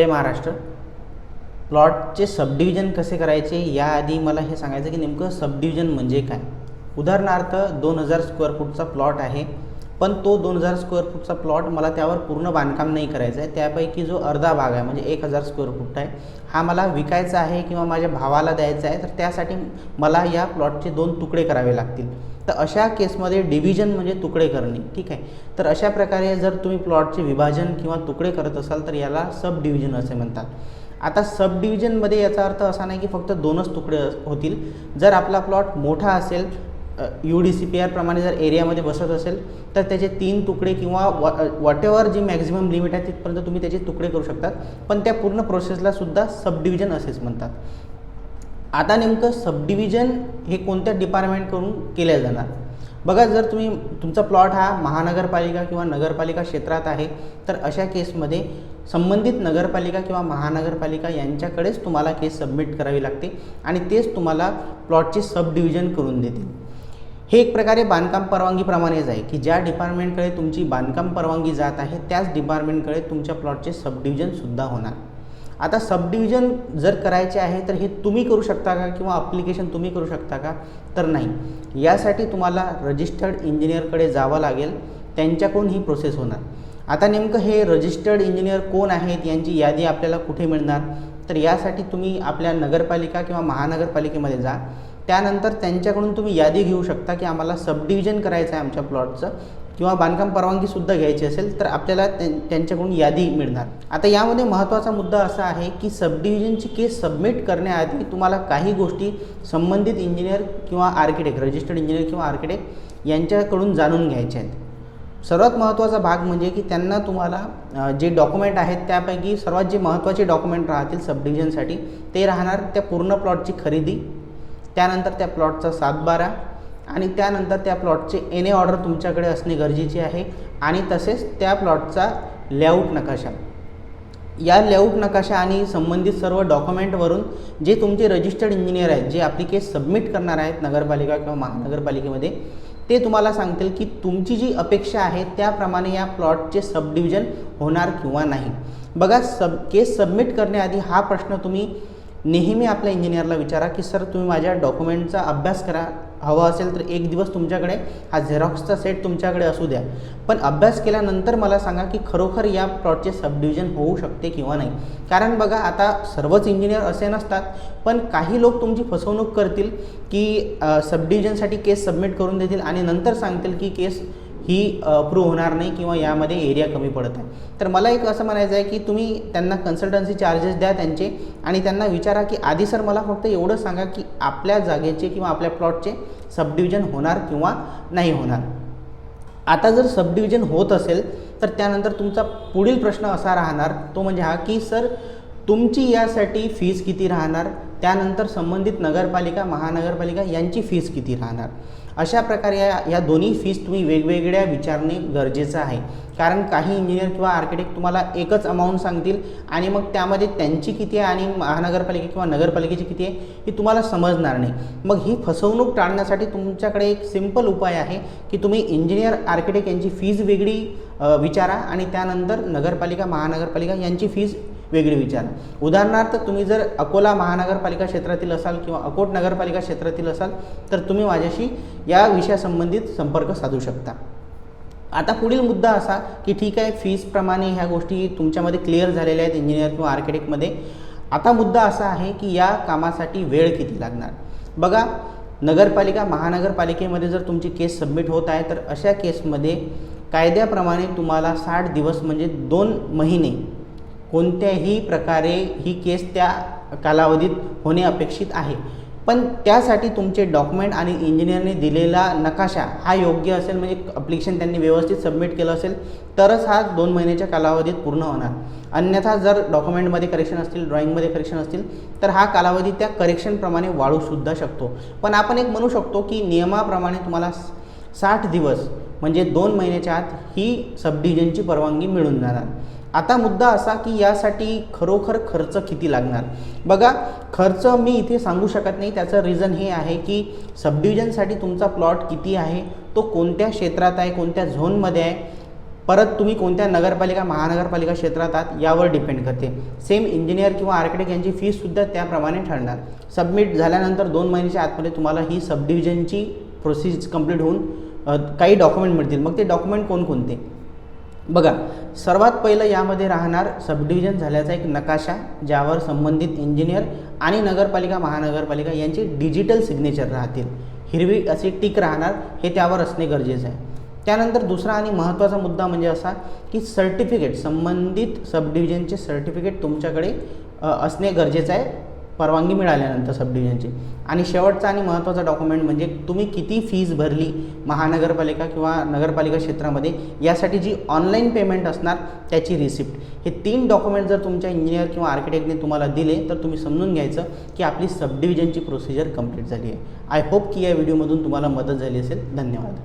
जय Maharashtra. प्लॉटचे subdivision कसे करायचे? याआधी मला हे सांगायचं की नेमकं सबडिव्हिजन म्हणजे काय? उदाहरणार्थ दोन हजार स्क्वेअर फूटचा प्लॉट आहे. पण तो दोन हजार स्क्वेअर फूटचा प्लॉट मला त्यावर पूर्ण बांधकाम नाही करायचं आहे त्यापैकी जो अर्धा भाग आहे म्हणजे एक हजार स्क्वेअर फूट आहे हा मला विकायचा आहे किंवा माझ्या भावाला द्यायचा आहे तर त्यासाठी मला या प्लॉटचे दोन तुकडे करावे लागतील. तर अशा केसमध्ये डिव्हिजन म्हणजे तुकडे करणे ठीक आहे? तर अशा प्रकारे जर तुम्ही प्लॉटचे विभाजन किंवा तुकडे करत असाल तर याला सब डिव्हिजन असे म्हणतात. आता सब डिव्हिजनमध्ये याचा अर्थ असा नाही की फक्त दोनच तुकडे होतील. जर आपला प्लॉट मोठा असेल यू डी सी पी आरप्रमाणे जर एरियामध्ये बसत असेल तर त्याचे तीन तुकडे किंवा वॉट एव्हर जी मॅक्झिमम लिमिट आहे तिथपर्यंत तुम्ही त्याचे तुकडे करू शकतात. पण त्या पूर्ण प्रोसेसला सुद्धा सब डिव्हिजन असेच म्हणतात. आता नेमकं सब डिव्हिजन हे कोणत्या डिपार्टमेंटकडून केल्या जाणार? बघा जर तुम्ही तुमचा प्लॉट हा महानगरपालिका किंवा नगरपालिका क्षेत्रात आहे तर अशा केसमध्ये संबंधित नगरपालिका किंवा महानगरपालिका यांच्याकडेच तुम्हाला केस सबमिट करावी लागते आणि तेच तुम्हाला प्लॉटचे सब डिव्हिजन करून देतील. हे एक प्रकारे बांधकाम परवानगीप्रमाणेच आहे की ज्या डिपार्टमेंटकडे तुमची बांधकाम परवानगी जात आहे त्याच डिपार्टमेंटकडे तुमच्या प्लॉटचे सबडिव्हिजनसुद्धा होणार. आता सबडिव्हिजन जर करायचे आहे तर हे तुम्ही करू शकता का किंवा अप्लिकेशन तुम्ही करू शकता का? तर नाही. यासाठी तुम्हाला रजिस्टर्ड इंजिनियरकडे जावं लागेल. त्यांच्याकडून ही प्रोसेस होणार. आता नेमकं हे रजिस्टर्ड इंजिनियर कोण आहेत यांची यादी आपल्याला कुठे मिळणार? तर यासाठी तुम्ही आपल्या नगरपालिका किंवा महानगरपालिकेमध्ये जा. त्यानंतर त्यांच्याकडून तुम्ही यादी घेऊ शकता की आम्हाला सब डिव्हिजन करायचं आहे आमच्या प्लॉटचं किंवा बांधकाम परवानगीसुद्धा घ्यायची असेल तर आपल्याला त्यांच्याकडून यादी मिळणार. आता यामध्ये महत्त्वाचा मुद्दा असा आहे की सब डिव्हिजनची केस सबमिट करण्याआधी तुम्हाला काही गोष्टी संबंधित इंजिनियर किंवा आर्किटेक्ट रजिस्टर्ड इंजिनियर किंवा आर्किटेक्ट यांच्याकडून जाणून घ्यायच्या आहेत. सर्वात महत्त्वाचा भाग म्हणजे की त्यांना तुम्हाला जे डॉक्युमेंट आहेत त्यापैकी सर्वात जे महत्त्वाचे डॉक्युमेंट राहतील सब डिव्हिजनसाठी ते राहणार त्या पूर्ण प्लॉटची खरेदी त्यानंतर त्या प्लॉटचा सातबारा आणि त्यानंतर त्या प्लॉटचे एन ए ऑर्डर तुमच्याकडे असणे गरजेचे आहे आणि तसेच त्या प्लॉटचा लेआउट नकाशा. या लेआउट नकाशा आणि संबंधित सर्व डॉक्युमेंटवरून जे तुमचे रजिस्टर्ड इंजिनियर आहेत जे आपली केस सबमिट करणार आहेत नगरपालिका किंवा महानगरपालिकेमध्ये ते तुम्हाला सांगतील की तुमची जी अपेक्षा आहे त्याप्रमाणे या प्लॉटचे सबडिव्हिजन होणार किंवा नाही. बघा सब केस सबमिट करण्याआधी हा प्रश्न तुम्ही नेहमी आपल्या इंजिनियरला विचारा की सर तुम्ही माझ्या डॉक्युमेंटचा अभ्यास करा. हवा असेल तर एक दिवस तुमच्याकडे हा झेरॉक्सचा सेट तुमच्याकडे असू द्या. पण अभ्यास केल्यानंतर मला सांगा की खरोखर या प्लॉटचे सबडिव्हिजन होऊ शकते किंवा नाही. कारण बघा आता सर्वच इंजिनियर असे नसतात पण काही लोक तुमची फसवणूक करतील की सबडिव्हिजनसाठी केस सबमिट करून देतील आणि नंतर सांगतील की केस ही अप्रूव्ह होणार नाही किंवा यामध्ये एरिया कमी पडत आहे तर मला एक असं म्हणायचं आहे की तुम्ही त्यांना कन्सल्टन्सी चार्जेस द्या त्यांचे आणि त्यांना विचारा की आधी सर मला फक्त एवढं सांगा की आपल्या जागेचे किंवा आपल्या प्लॉटचे सबडिव्हिजन होणार किंवा नाही होणार. आता जर सबडिव्हिजन होत असेल तर त्यानंतर तुमचा पुढील प्रश्न असा राहणार तो म्हणजे हा की सर तुमची यासाठी फीज किती राहणार? त्यानंतर संबंधित नगरपालिका महानगरपालिका यांची फीस किती राहणार? अशा प्रकारे या या दोन्ही फीस तुम्ही वेगवेगळ्या विचारणे गरजेचं आहे. कारण काही इंजिनियर किंवा आर्किटेक्ट तुम्हाला एकच अमाऊंट सांगतील आणि मग त्यामध्ये त्यांची किती आहे आणि महानगरपालिका किंवा नगरपालिकेची किती आहे ही तुम्हाला समजणार नाही. मग ही फसवणूक टाळण्यासाठी तुमच्याकडे एक सिंपल उपाय आहे की तुम्ही इंजिनियर आर्किटेक्ट यांची फीज वेगळी विचारा आणि त्यानंतर नगरपालिका महानगरपालिका यांची फीज वेगळे विचार. उदाहरणार्थ तुम्ही जर अकोला महानगरपालिका क्षेत्रातील असाल किंवा अकोट नगरपालिका क्षेत्रातील असाल तर तुम्ही माझ्याशी या विषयासंबंधित संपर्क साधू शकता. आता पुढील मुद्दा असा की ठीक आहे फीजप्रमाणे ह्या गोष्टी तुमच्यामध्ये क्लिअर झालेल्या आहेत इंजिनियर किंवा आर्किटेक्टमध्ये आता मुद्दा असा आहे की या कामासाठी वेळ किती लागणार? बघा नगरपालिका महानगरपालिकेमध्ये जर तुमची केस सबमिट होत आहे तर अशा केसमध्ये कायद्याप्रमाणे तुम्हाला साठ दिवस म्हणजे दोन महिने कोणत्याही प्रकारे ही केस त्या कालावधीत होणे अपेक्षित आहे. पण त्यासाठी तुमचे डॉक्युमेंट आणि इंजिनियरने दिलेला नकाशा हा योग्य असेल म्हणजे अप्लिकेशन त्यांनी व्यवस्थित सबमिट केलं असेल तरच हा दोन महिन्याच्या कालावधीत पूर्ण होणार. अन्यथा जर डॉक्युमेंटमध्ये करेक्शन असतील ड्रॉइंगमध्ये करेक्शन असतील तर हा कालावधी त्या करेक्शनप्रमाणे वाढूसुद्धा शकतो. पण आपण एक म्हणू शकतो की नियमाप्रमाणे तुम्हाला साठ दिवस म्हणजे दोन महिन्याच्या आत ही सबडिव्हिजनची परवानगी मिळून जाणार. आता मुद्दा असा की यासाठी खरोखर खर्च किती लागणार? बघा खर्च मी इथे सांगू शकत नाही. त्याचं रिझन हे आहे की सबडिव्हिजनसाठी तुमचा प्लॉट किती आहे? तो कोणत्या क्षेत्रात आहे? कोणत्या झोनमध्ये आहे? परत तुम्ही कोणत्या नगरपालिका महानगरपालिका क्षेत्रात आहात? यावर डिपेंड करते. सेम इंजिनियर किंवा आर्किटेक्ट यांची फीसुद्धा त्याप्रमाणे ठरणार. सबमिट झाल्यानंतर दोन महिन्याच्या आतमध्ये तुम्हाला ही सबडिव्हिजनची प्रोसेस कंप्लीट होऊन काही डॉक्युमेंट मिळतील. मग ते डॉक्युमेंट कोणकोणते? बघा सर्वात पहिलं यामध्ये राहणार सबडिव्हिजन झाल्याचा एक नकाशा ज्यावर संबंधित इंजिनियर आणि नगरपालिका महानगरपालिका यांचे डिजिटल सिग्नेचर राहतील. हिरवी अशी टीक राहणार हे त्यावर असणे गरजेचं आहे. त्यानंतर दुसरा आणि महत्त्वाचा मुद्दा म्हणजे असा की सर्टिफिकेट संबंधित सबडिव्हिजनचे सर्टिफिकेट तुमच्याकडे असणे गरजेचं आहे. परवानगी मिळाल्यानंतर सबडिव्हिजनची आणि शेवटचा आणि महत्त्वाचा डॉक्युमेंट म्हणजे तुम्ही किती फीज भरली महानगरपालिका किंवा नगरपालिका क्षेत्रामध्ये यासाठी जी ऑनलाईन पेमेंट असणार त्याची रिसिप्ट हे तीन डॉक्युमेंट जर तुमच्या इंजिनियर किंवा आर्किटेक्टने तुम्हाला दिले तर तुम्ही समजून घ्यायचं की आपली सबडिव्हिजनची प्रोसिजर कंप्लीट झाली आहे. आय होप की या व्हिडिओमधून तुम्हाला मदत झाली असेल. धन्यवाद.